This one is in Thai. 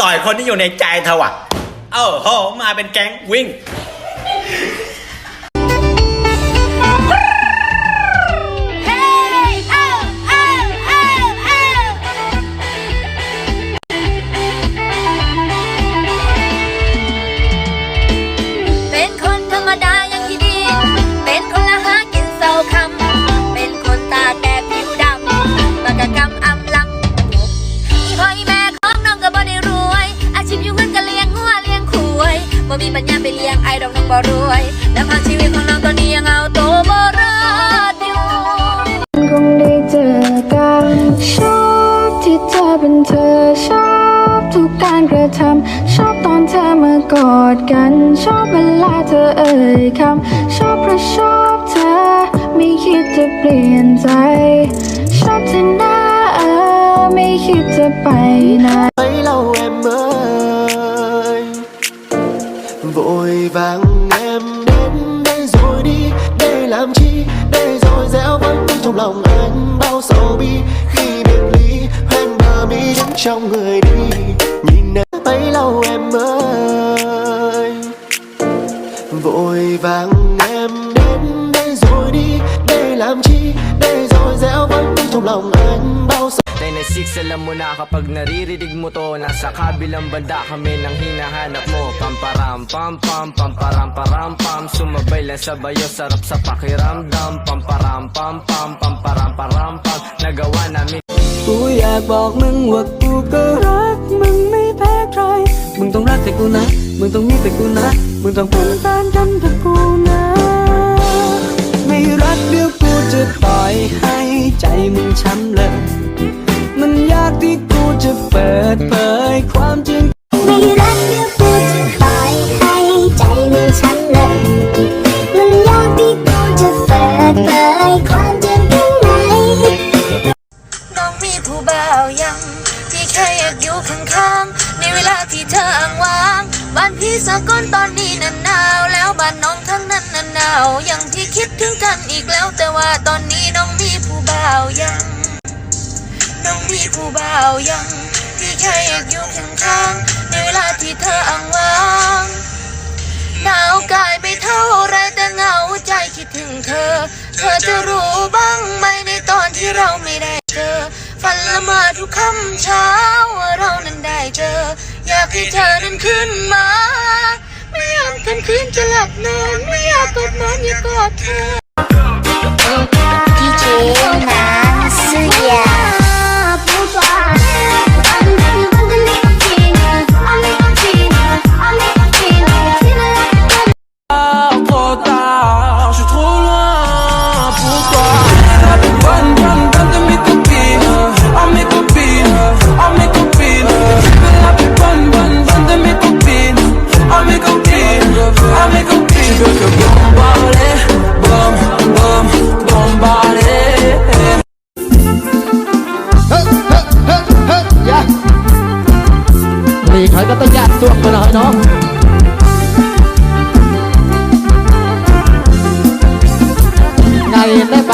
ต่อยคนที่อยู่ในใจเธอว่ะ เออโหมาเป็นแก๊งวิ่ง บ่รวยแล้วพางชีวิตของน้องตอนนี้ยังเอาโตวบ่รอดอยู่คงได้เจอกันชอบที่เธอเป็นเธอชอบทุกการกระทำชอบตอนเธอมากอดกัน ชอบเวลาเธอเอ่ยคำชอบเพราะชอบเธอ ไม่คิดจะเปลี่ยนใจ ชอบเธอหน้าเออไม่คิดจะไปไหน bấy lâu em ơi vội vàng trong lòng anh bao sầu bi, khi biệt ly hoen bờ mi đứng trong người đi. Nhìn em bấy lâu em ơi. Vội vàng em đến đây rồi đi, để làm chi? Để rồi dẻo vẫn trong lòng anh bao sầu Dynasix, alam mo na kapag naririnig mo to Nasa kabilang banda kami nang hinahanap mo Pamparam pam pam, pamparam param pam Sumabay lang sa bayo, sarap sa pakiramdam Pamparam pam pam, pamparam param pam Nagawa namin กูอยากบอกมึงว่ากูก็รักมึงไม่แพ้ใคร มึงต้องรักแต่กูนะ มึงต้องมีแต่กูนะ มึงต้องเป็นแฟนกันกับกูนะ ไม่รักเดี๋ยวกูจะปล่อยให้ใจมึงช้ำเลยมันยา กที่กูจะเปิดเผยความจริง ไม่รักเดี๋ยวกูจะปล่อยให้ใจมึงช้ำเลยมันยากที่กูจะเปิดเผยความจริงข้างในน้องมีผู้บ่าวยัง ที่แค่อยากอยู่ข้างๆ ในเวลาที่เธออ้างว้าง บ้านพี่สากลตอนนี้นั้นหนาวแล้วบ้านน้องทั้งนั้นนั้นหนาวยังที่คิดถึงกันอีกแล้วแต่ว่าตอนนี้น้องมี ผู้บ่าวยัง ที่แค่อยากอยู่ข้างในเวลาที่เธออ้างว้างหนาวกายไม่เท่าไรแต่เหงาใจคิดถึงเธอ เธอจะรู้บ้างไหมในตอนที่เราไม่ได้เจอฝันละเมอทุกค่ำเช้าว่าเรานั้นได้เจอ อยากให้เธอนั้นขึ้นมา ไม่อยากกันคืนจะหลับนอนไม่อยากกอดนอนอยากกอดเธอ DJ Nasuya copines, oh mes copines. Je veux te bombarder, bom, bom, bombarder. หลีกถอยก็ต้องยัดส่วงไปหน่อยเนาะไงได้บ